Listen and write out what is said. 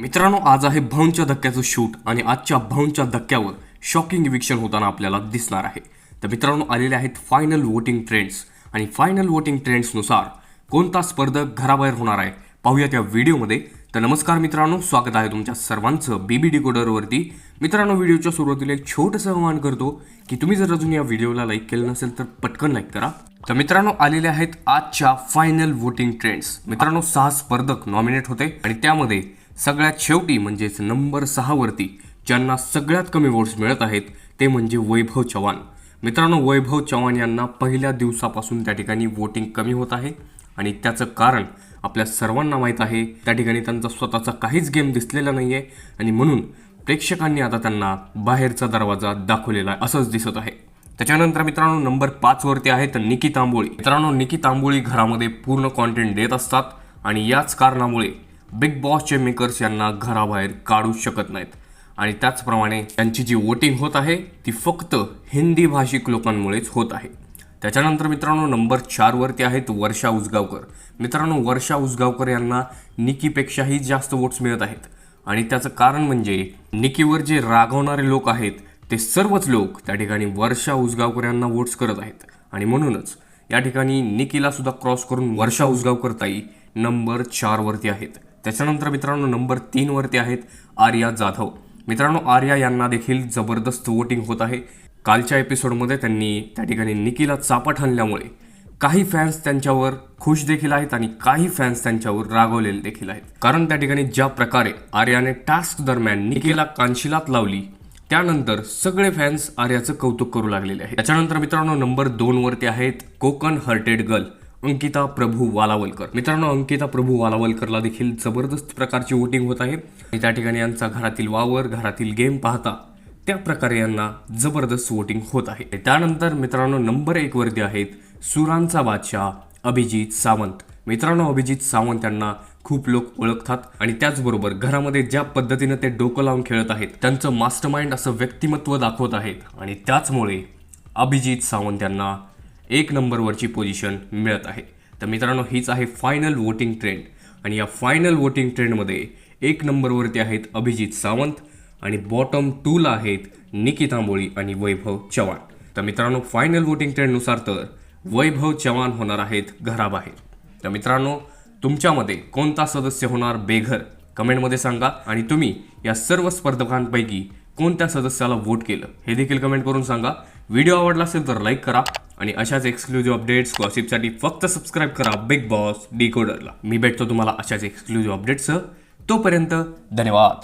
मित्रांनो आज आहे भाऊंच्या धक्क्याचं शूट आणि आजच्या भाऊंच्या धक्क्यावर शॉकिंग विक्षण होताना आपल्याला दिसणार आहे. तर मित्रांनो आलेले आहेत फायनल वोटिंग ट्रेंड्स आणि फायनल वोटिंग ट्रेंड्सनुसार कोणता स्पर्धक घराबाहेर होणार आहे पाहूया त्या व्हिडिओमध्ये. तर नमस्कार मित्रांनो स्वागत आहे तुमच्या सर्वांचं बीबी डिकोडरवरती मित्रांनो व्हिडिओच्या सुरुवातीला एक छोटंसं आवाहन करतो की तुम्ही जर अजून या व्हिडिओला लाईक केलं नसेल तर पटकन लाईक करा. तर मित्रांनो आलेले आहेत आजच्या फायनल वोटिंग ट्रेंड्स मित्रांनो सहा स्पर्धक नॉमिनेट होते आणि त्यामध्ये सगळ्यात शेवटी म्हणजेच नंबर सहावरती ज्यांना सगळ्यात कमी वोट्स मिळत आहेत ते म्हणजे वैभव चव्हाण. मित्रांनो वैभव चव्हाण यांना पहिल्या दिवसापासून त्या ठिकाणी वोटिंग कमी होत आहे आणि त्याचं कारण आपल्या सर्वांना माहीत आहे त्या ठिकाणी त्यांचा स्वतःचा काहीच गेम दिसलेला नाही आहे आणि म्हणून प्रेक्षकांनी आता त्यांना बाहेरचा दरवाजा दाखवलेला आहे असंच दिसत आहे. त्याच्यानंतर मित्रांनो नंबर पाचवरती आहेत आहे तर निकी तांबोळी मित्रांनो निकी तांबोळी घरामध्ये पूर्ण कॉन्टेंट देत असतात आणि याच कारणामुळे बिग बॉसचे मेकर्स यांना घराबाहेर काढू शकत नाहीत. आणि त्याचप्रमाणे त्यांची जी वोटिंग होत आहे ती फक्त हिंदी भाषिक लोकांमुळेच होत आहे. त्याच्यानंतर मित्रांनो नंबर चारवरती आहेत वर्षा उसगावकर. मित्रांनो वर्षा उसगावकर यांना निकीपेक्षाही जास्त वोट्स मिळत आहेत. आणि त्याचं कारण म्हणजे निकीवर जे रागवणारे लोक आहेत ते सर्वच लोक त्या ठिकाणी वर्षा उसगावकर यांना वोट्स करत आहेत. आणि म्हणूनच या ठिकाणी निकीला सुद्धा क्रॉस करून वर्षा उसगावकर ताई नंबर चारवरती आहेत. त्याच्यानंतर मित्रांनो नंबर तीनवरती आहेत आर्या जाधव. मित्रांनो आर्या यांना देखील जबरदस्त वोटिंग होत आहे. कालच्या एपिसोडमध्ये त्यांनी त्या ठिकाणी निकीला चापट आणल्यामुळे काही फॅन्स त्यांच्यावर खुश देखील आहेत आणि काही फॅन्स त्यांच्यावर रागवलेले देखील आहेत. कारण त्या ठिकाणी ज्या प्रकारे आर्याने टास्क दरम्यान निकीला कानशिलात लावली त्यानंतर सगळे फॅन्स आर्याचं कौतुक करू लागलेले आहेत. त्याच्यानंतर मित्रांनो नंबर दोन वरती आहेत कोकण हर्टेड गर्ल अंकिता प्रभू वालावलकर. मित्रांनो अंकिता प्रभू वालावलकरला देखील जबरदस्त प्रकारची वोटिंग होत आहे. आणि त्या ठिकाणी यांचा घरातील वावर घरातील गेम पाहता त्या प्रकारे यांना जबरदस्त वोटिंग होत आहे. त्यानंतर मित्रांनो नंबर एक वरती आहेत सुरांचा बादशाह अभिजित सावंत. मित्रांनो अभिजित सावंत यांना खूप लोक ओळखतात आणि त्याचबरोबर घरामध्ये ज्या पद्धतीनं ते डोकं लावून खेळत आहेत त्यांचं मास्टरमाइंड असं व्यक्तिमत्व दाखवत आहेत. आणि त्याचमुळे अभिजित सावंत यांना एक नंबरवरची पोझिशन मिळत आहे. तर मित्रांनो हीच आहे फायनल वोटिंग ट्रेंड आणि या फायनल वोटिंग ट्रेंडमध्ये एक नंबरवरती आहेत अभिजित सावंत आणि बॉटम टूला आहेत निकी तांबोळी आणि वैभव चव्हाण. तर मित्रांनो फायनल वोटिंग ट्रेंडनुसार तर वैभव चव्हाण होणार आहेत घराबाहेर. तर मित्रांनो तुमच्यामध्ये कोणता सदस्य होणार बेघर? कमेंटमध्ये सांगा. आणि तुम्ही या सर्व स्पर्धकांपैकी कोणत्या सदस्याला वोट केलं? हे देखील कमेंट करून सांगा. व्हिडिओ आवडला असेल तर लाईक करा. आणि अशाच एक्सक्लुझिव्ह अपडेट्स गॉसिपसाठी फक्त सबस्क्राईब करा बिग बॉस डिकोडरला मी भेटतो तुम्हाला अशाच एक्सक्लुझिव्ह अपडेट्ससह तोपर्यंत धन्यवाद.